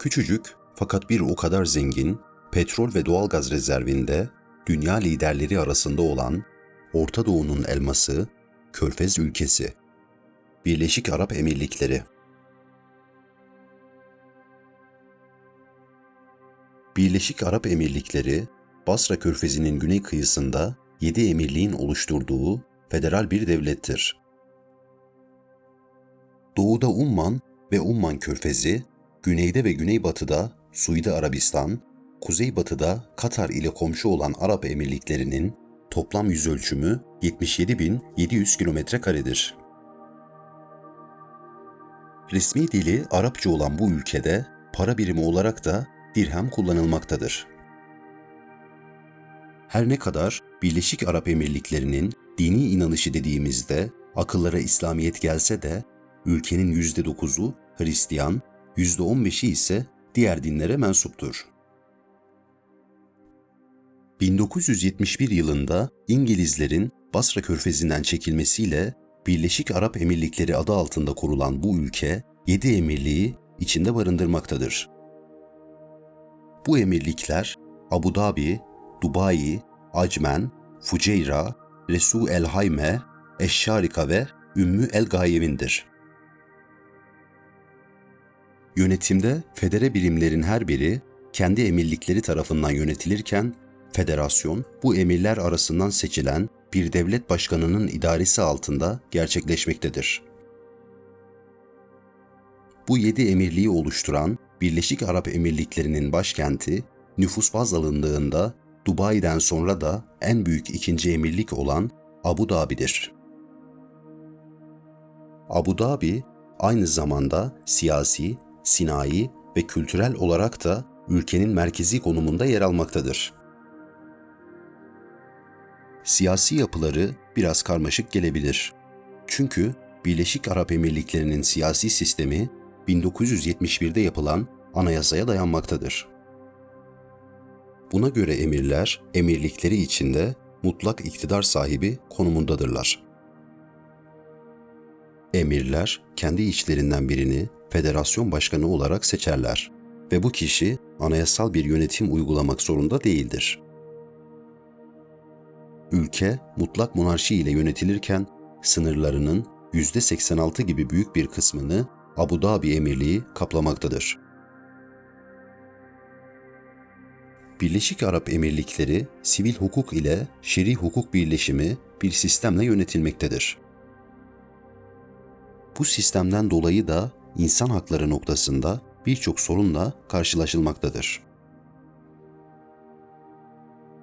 Küçücük fakat bir o kadar zengin petrol ve doğalgaz rezervinde dünya liderleri arasında olan Orta Doğu'nun elması Körfez ülkesi. Birleşik Arap Emirlikleri. Birleşik Arap Emirlikleri, Basra Körfezi'nin güney kıyısında yedi emirliğin oluşturduğu federal bir devlettir. Doğuda Umman ve Umman Körfezi, güneyde ve güneybatıda Suudi Arabistan, kuzeybatıda Katar ile komşu olan Arap Emirlikleri'nin toplam yüz ölçümü 77.700 kilometre karedir. Resmi dili Arapça olan bu ülkede para birimi olarak da dirhem kullanılmaktadır. Her ne kadar Birleşik Arap Emirlikleri'nin dini inanışı dediğimizde akıllara İslamiyet gelse de ülkenin %9'u Hristiyan, %15'i ise diğer dinlere mensuptur. 1971 yılında İngilizlerin Basra Körfezi'nden çekilmesiyle Birleşik Arap Emirlikleri adı altında kurulan bu ülke 7 emirliği içinde barındırmaktadır. Bu emirlikler Abu Dhabi, Dubai, Acmen, Fuceyra, Resu El Hayme, Eşşarika ve Ümmü El Gayevin'dir. Yönetimde federe birimlerin her biri kendi emirlikleri tarafından yönetilirken federasyon bu emirler arasından seçilen bir devlet başkanının idaresi altında gerçekleşmektedir. Bu yedi emirliği oluşturan Birleşik Arap Emirlikleri'nin başkenti nüfus baz alındığında Dubai'den sonra da en büyük ikinci emirlik olan Abu Dhabi'dir. Abu Dhabi aynı zamanda siyasi, sinayi ve kültürel olarak da ülkenin merkezi konumunda yer almaktadır. Siyasi yapıları biraz karmaşık gelebilir. Çünkü Birleşik Arap Emirlikleri'nin siyasi sistemi 1971'de yapılan anayasaya dayanmaktadır. Buna göre emirler, emirlikleri içinde mutlak iktidar sahibi konumundadırlar. Emirler kendi içlerinden birini federasyon başkanı olarak seçerler ve bu kişi anayasal bir yönetim uygulamak zorunda değildir. Ülke mutlak monarşi ile yönetilirken sınırlarının %86 gibi büyük bir kısmını Abu Dhabi Emirliği kaplamaktadır. Birleşik Arap Emirlikleri sivil hukuk ile şer'i hukuk birleşimi bir sistemle yönetilmektedir. Bu sistemden dolayı da insan hakları noktasında birçok sorunla karşılaşılmaktadır.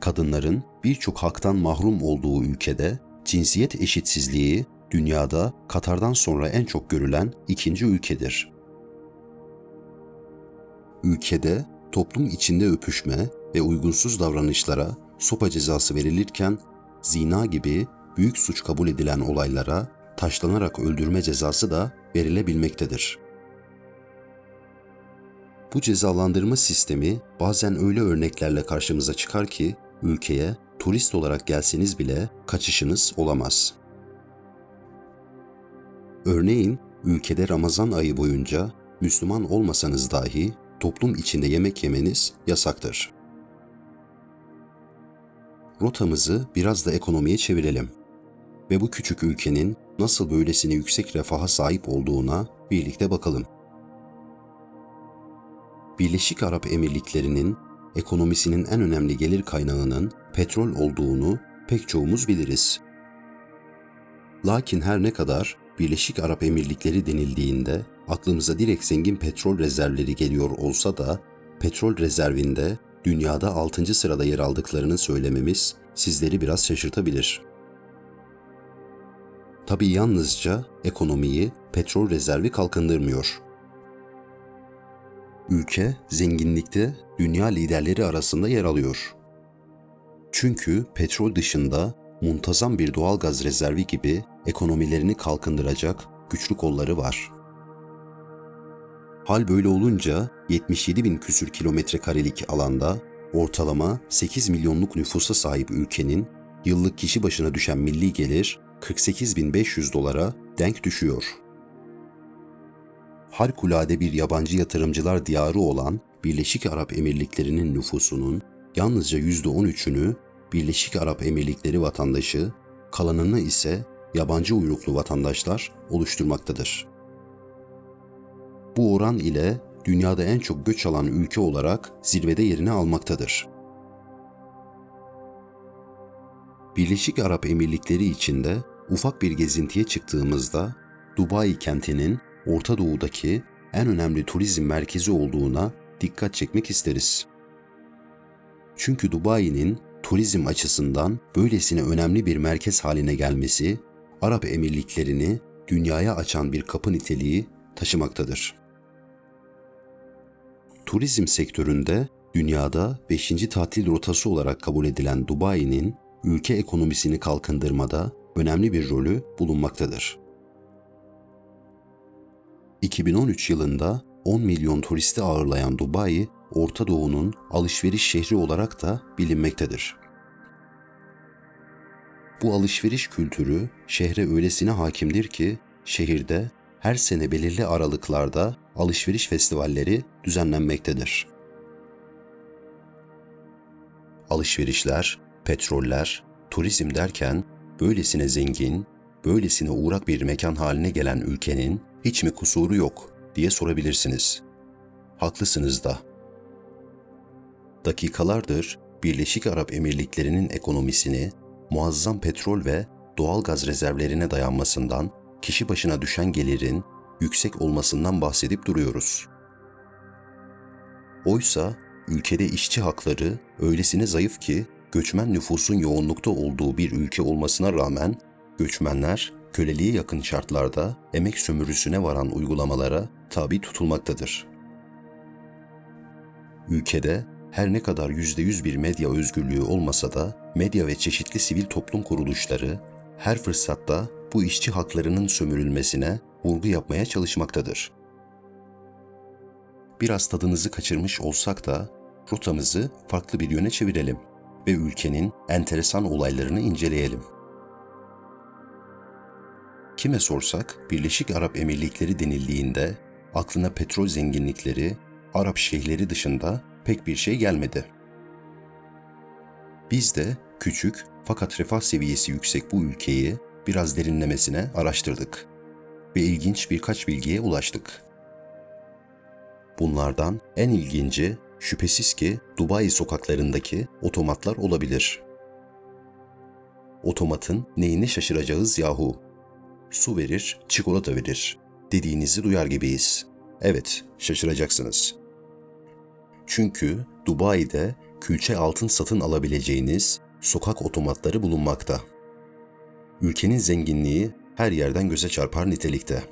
Kadınların birçok haktan mahrum olduğu ülkede cinsiyet eşitsizliği dünyada Katar'dan sonra en çok görülen ikinci ülkedir. Ülkede toplum içinde öpüşme ve uygunsuz davranışlara sopa cezası verilirken zina gibi büyük suç kabul edilen olaylara taşlanarak öldürme cezası da verilebilmektedir. Bu cezalandırma sistemi bazen öyle örneklerle karşımıza çıkar ki ülkeye turist olarak gelseniz bile kaçışınız olamaz. Örneğin ülkede Ramazan ayı boyunca Müslüman olmasanız dahi toplum içinde yemek yemeniz yasaktır. Rotamızı biraz da ekonomiye çevirelim ve bu küçük ülkenin nasıl böylesine yüksek refaha sahip olduğuna birlikte bakalım. Birleşik Arap Emirlikleri'nin ekonomisinin en önemli gelir kaynağının petrol olduğunu pek çoğumuz biliriz. Lakin her ne kadar Birleşik Arap Emirlikleri denildiğinde aklımıza direkt zengin petrol rezervleri geliyor olsa da petrol rezervinde dünyada 6. sırada yer aldıklarını söylememiz sizleri biraz şaşırtabilir. Tabi yalnızca ekonomiyi petrol rezervi kalkındırmıyor. Ülke zenginlikte dünya liderleri arasında yer alıyor. Çünkü petrol dışında muntazam bir doğal gaz rezervi gibi ekonomilerini kalkındıracak güçlü kolları var. Hal böyle olunca 77 bin küsür kilometre karelik alanda ortalama 8 milyonluk nüfusa sahip ülkenin yıllık kişi başına düşen milli gelir 48.500 dolara denk düşüyor. harikulade bir yabancı yatırımcılar diyarı olan Birleşik Arap Emirlikleri'nin nüfusunun yalnızca %13'ünü Birleşik Arap Emirlikleri vatandaşı, kalanını ise yabancı uyruklu vatandaşlar oluşturmaktadır. Bu oran ile dünyada en çok göç alan ülke olarak zirvede yerini almaktadır. Birleşik Arap Emirlikleri içinde ufak bir gezintiye çıktığımızda Dubai kentinin Orta Doğu'daki en önemli turizm merkezi olduğuna dikkat çekmek isteriz. Çünkü Dubai'nin turizm açısından böylesine önemli bir merkez haline gelmesi, Arap Emirliklerini dünyaya açan bir kapı niteliği taşımaktadır. Turizm sektöründe dünyada 5. tatil rotası olarak kabul edilen Dubai'nin ülke ekonomisini kalkındırmada önemli bir rolü bulunmaktadır. 2013 yılında 10 milyon turisti ağırlayan Dubai, Orta Doğu'nun alışveriş şehri olarak da bilinmektedir. Bu alışveriş kültürü şehre öylesine hakimdir ki şehirde her sene belirli aralıklarda alışveriş festivalleri düzenlenmektedir. Alışverişler, petroller, turizm derken böylesine zengin, böylesine uğrak bir mekan haline gelen ülkenin hiç mi kusuru yok diye sorabilirsiniz. Haklısınız da. Dakikalardır Birleşik Arap Emirlikleri'nin ekonomisini muazzam petrol ve doğal gaz rezervlerine dayanmasından kişi başına düşen gelirin yüksek olmasından bahsedip duruyoruz. Oysa ülkede işçi hakları öylesine zayıf ki göçmen nüfusun yoğunlukta olduğu bir ülke olmasına rağmen göçmenler köleliğe yakın şartlarda emek sömürüsüne varan uygulamalara tabi tutulmaktadır. Ülkede her ne kadar %100 bir medya özgürlüğü olmasa da medya ve çeşitli sivil toplum kuruluşları her fırsatta bu işçi haklarının sömürülmesine vurgu yapmaya çalışmaktadır. Biraz tadınızı kaçırmış olsak da rotamızı farklı bir yöne çevirelim ve ülkenin enteresan olaylarını inceleyelim. Kime sorsak Birleşik Arap Emirlikleri denildiğinde aklına petrol zenginlikleri, Arap şeyhleri dışında pek bir şey gelmedi. Biz de küçük fakat refah seviyesi yüksek bu ülkeyi biraz derinlemesine araştırdık ve ilginç birkaç bilgiye ulaştık. Bunlardan en ilginci şüphesiz ki Dubai sokaklarındaki otomatlar olabilir. Otomatın neyini şaşıracağız yahu? Su verir, çikolata verir dediğinizi duyar gibiyiz. Evet, şaşıracaksınız. Çünkü Dubai'de külçe altın satın alabileceğiniz sokak otomatları bulunmakta. Ülkenin zenginliği her yerden göze çarpar nitelikte.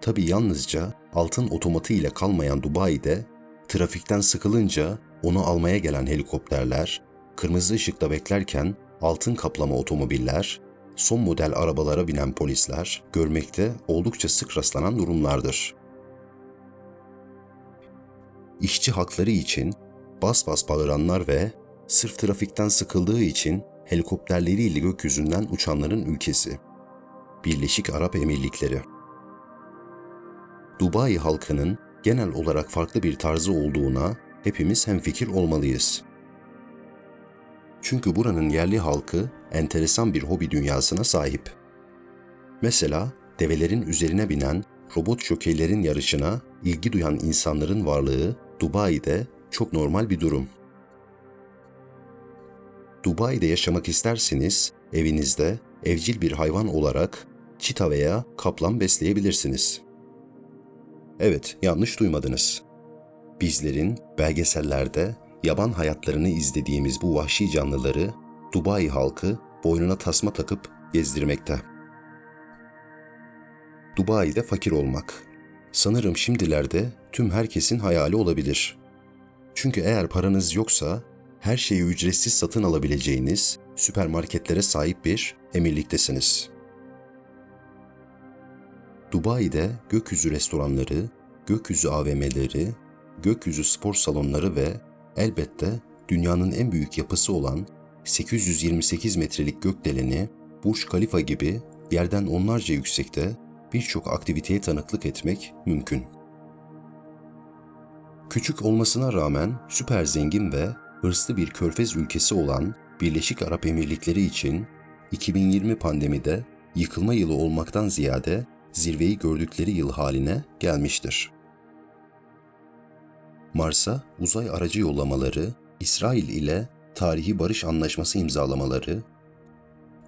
Tabi yalnızca altın otomatı ile kalmayan Dubai'de trafikten sıkılınca onu almaya gelen helikopterler, kırmızı ışıkta beklerken altın kaplama otomobiller, son model arabalara binen polisler görmekte oldukça sık rastlanan durumlardır. İşçi hakları için bas bas bağıranlar ve sırf trafikten sıkıldığı için helikopterleriyle gökyüzünden uçanların ülkesi. Birleşik Arap Emirlikleri. Dubai halkının genel olarak farklı bir tarzı olduğuna hepimiz hemfikir olmalıyız. Çünkü buranın yerli halkı enteresan bir hobi dünyasına sahip. Mesela develerin üzerine binen robot jokeylerin yarışına ilgi duyan insanların varlığı Dubai'de çok normal bir durum. Dubai'de yaşamak isterseniz evinizde evcil bir hayvan olarak çita veya kaplan besleyebilirsiniz. Evet, yanlış duymadınız. Bizlerin belgesellerde yaban hayatlarını izlediğimiz bu vahşi canlıları Dubai halkı boynuna tasma takıp gezdirmekte. Dubai'de fakir olmak. Sanırım şimdilerde tüm herkesin hayali olabilir. Çünkü eğer paranız yoksa her şeyi ücretsiz satın alabileceğiniz süpermarketlere sahip bir emirliktesiniz. Dubai'de gökyüzü restoranları, gökyüzü AVM'leri, gökyüzü spor salonları ve elbette dünyanın en büyük yapısı olan 828 metrelik gökdeleni Burj Khalifa gibi yerden onlarca yüksekte birçok aktiviteye tanıklık etmek mümkün. Küçük olmasına rağmen süper zengin ve hırslı bir körfez ülkesi olan Birleşik Arap Emirlikleri için 2020 pandemide yıkılma yılı olmaktan ziyade zirveyi gördükleri yıl haline gelmiştir. Mars'a uzay aracı yollamaları, İsrail ile tarihi barış anlaşması imzalamaları,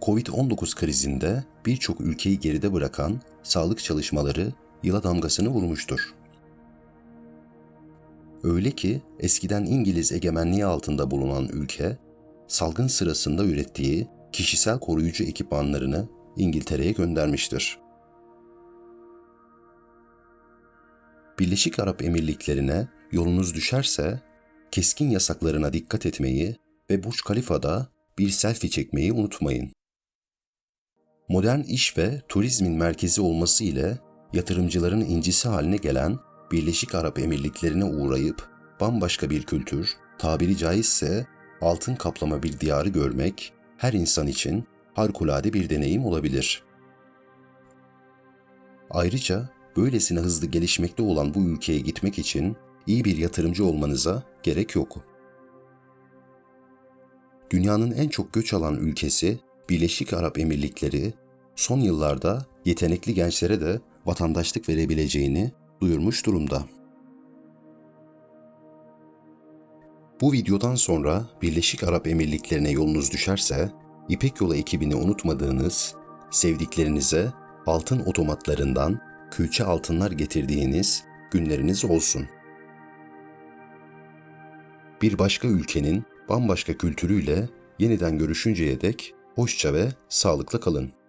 Covid-19 krizinde birçok ülkeyi geride bırakan sağlık çalışmaları yıla damgasını vurmuştur. Öyle ki eskiden İngiliz egemenliği altında bulunan ülke, salgın sırasında ürettiği kişisel koruyucu ekipmanlarını İngiltere'ye göndermiştir. Birleşik Arap Emirlikleri'ne yolunuz düşerse keskin yasaklarına dikkat etmeyi ve Burj Khalifa'da bir selfie çekmeyi unutmayın. Modern iş ve turizmin merkezi olması ile yatırımcıların incisi haline gelen Birleşik Arap Emirlikleri'ne uğrayıp bambaşka bir kültür, tabiri caizse altın kaplama bir diyarı görmek her insan için harikulade bir deneyim olabilir. Ayrıca böylesine hızlı gelişmekte olan bu ülkeye gitmek için iyi bir yatırımcı olmanıza gerek yok. Dünyanın en çok göç alan ülkesi Birleşik Arap Emirlikleri son yıllarda yetenekli gençlere de vatandaşlık verebileceğini duyurmuş durumda. Bu videodan sonra Birleşik Arap Emirlikleri'ne yolunuz düşerse İpek Yolu ekibini unutmadığınız, sevdiklerinize altın otomatlarından külçe altınlar getirdiğiniz günleriniz olsun. Bir başka ülkenin bambaşka kültürüyle yeniden görüşünceye dek hoşça ve sağlıkla kalın.